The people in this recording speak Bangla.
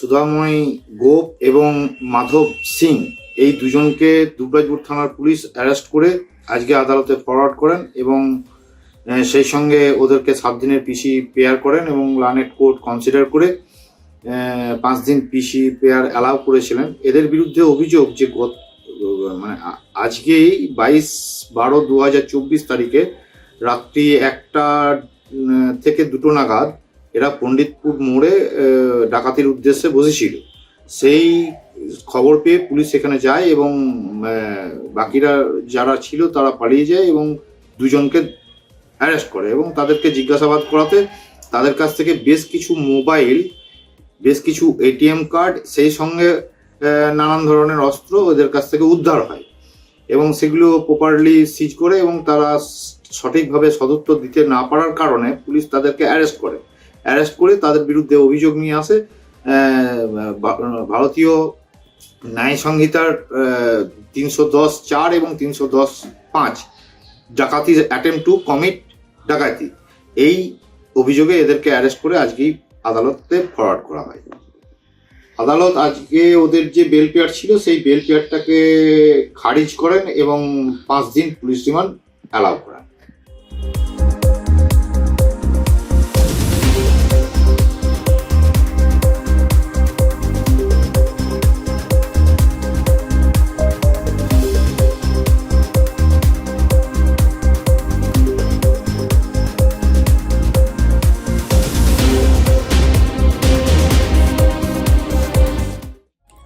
সুধাময় গোপ এবং মাধব সিং এই দুজনকে দুবরাজপুর থানার পুলিশ অ্যারেস্ট করে আজকে আদালতে ফরওয়ার্ড করেন এবং সেই সঙ্গে ওদেরকে সাত দিনের পিসি পেয়ার করেন এবং লানেট কোর্ট কনসিডার করে পাঁচ দিন পিসি পেয়ার অ্যালাউ করেছিলেন। এদের বিরুদ্ধে অভিযোগ যে গত মানে আজকেই বাইশ বারো দু হাজার চব্বিশ তারিখে রাত্রি একটা থেকে দুটো নাগাদ এরা পণ্ডিতপুর মোড়ে ডাকাতির উদ্দেশ্যে বসেছিল। সেই খবর পেয়ে পুলিশ সেখানে যায় এবং বাকিরা যারা ছিল তারা পালিয়ে যায় এবং দুজনকে অ্যারেস্ট করে এবং তাদেরকে জিজ্ঞাসাবাদ করাতে তাদের কাছ থেকে বেশ কিছু মোবাইল, বেশ কিছু এটিএম কার্ড, সেই সঙ্গে নানান ধরনের অস্ত্র ওদের কাছ থেকে উদ্ধার হয় এবং সেগুলো প্রপারলি সিজ করে এবং তারা সঠিকভাবে সদুত্তর দিতে না পারার কারণে পুলিশ তাদেরকে অ্যারেস্ট করে। অ্যারেস্ট করে তাদের বিরুদ্ধে অভিযোগ নিয়ে আসে। ভারতীয় ন্যায় সংহিতার তিনশো দশ চার এবং তিনশো দশ পাঁচ ডাকাতি অ্যাটেম্প টু কমিট ডাকাতি। এই অভিযোগে এদেরকে অ্যারেস্ট করে আজকেই আদালতে ফরওয়ার্ড করা হয়। আদালত আজকে ওদের যে বেল পেয়ার ছিল, সেই বেল পেয়ারটাকে খারিজ করেন এবং পাঁচ দিন পুলিশ রিমান্ড অ্যালাউ করেন।